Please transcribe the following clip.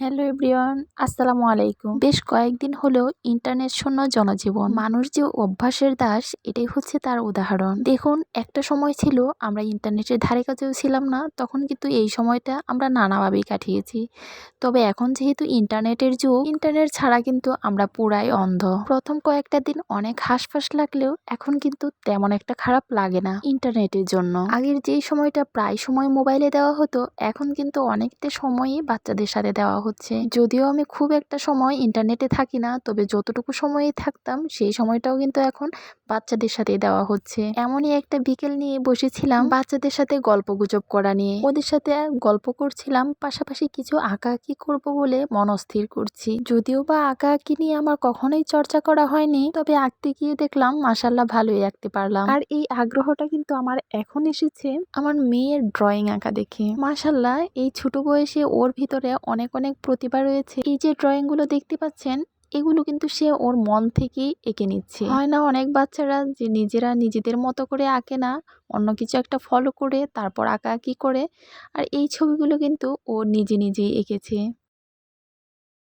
Hello everyone, আসসালামু আলাইকুম। বেশ কয়েকদিন হলো ইন্টারনেট শূন্য জনজীবন। মানুষ যে অভ্যাসের দাস, এটাই হচ্ছে তার উদাহরণ। দেখুন, একটা সময় ছিল আমরা ইন্টারনেটের ধারে কাছেও ছিলাম না, তখন কিন্তু এই সময়টা আমরা নানাভাবেই কাটিয়েছি। তবে এখন যেহেতু ইন্টারনেটের যুগ, ইন্টারনেট ছাড়া কিন্তু আমরা পুরাই অন্ধ। প্রথম কয়েকটা দিন অনেক হাসফাস লাগলেও এখন কিন্তু তেমন একটা খারাপ লাগে না ইন্টারনেটের জন্য। আগের যেই সময়টা প্রায় সময় মোবাইলে দেওয়া হতো, এখন কিন্তু অনেকটা সময়ই বাচ্চাদের সাথে দেওয়া হচ্ছে। যদিও আমি খুব একটা সময় ইন্টারনেটে থাকি না, তবে যতটুকু সময়ই থাকতাম, সেই সময়টাও কিন্তু এখন বাচ্চাদের সাথে দেওয়া হচ্ছে। এমনই একটা বিকেল নিয়ে বসেছিলাম বাচ্চাদের সাথে গল্প গুজব করা নিয়ে। ওদের সাথে গল্প করছিলাম, পাশাপাশি কিছু আঁকা আঁকি করব বলে মনস্থির করছি। যদিও বা আঁকা আঁকি নিয়ে আমার কখনোই চর্চা করা হয়নি, তবে আঁকতে গিয়ে দেখলাম মাসাল্লাহ ভালোই আঁকতে পারলাম। আর এই আগ্রহটা কিন্তু আমার এখন এসেছে আমার মেয়ের ড্রয়িং আঁকা দেখে। মাসাল্লাহ এই ছোট বয়সে ওর ভিতরে অনেক অনেক প্রতিভা রয়েছে। এই যে ড্রয়িংগুলো দেখতে পাচ্ছেন, এগুলো কিন্তু সে ওর মন থেকেই এঁকে নিচ্ছে। হয় না অনেক বাচ্চারা যে নিজেরা নিজেদের মতো করে আঁকে না, অন্য কিছু একটা ফলো করে, তারপর আঁকাআঁকি করে, আর এই ছবিগুলো কিন্তু ও নিজে নিজেই এঁকেছে।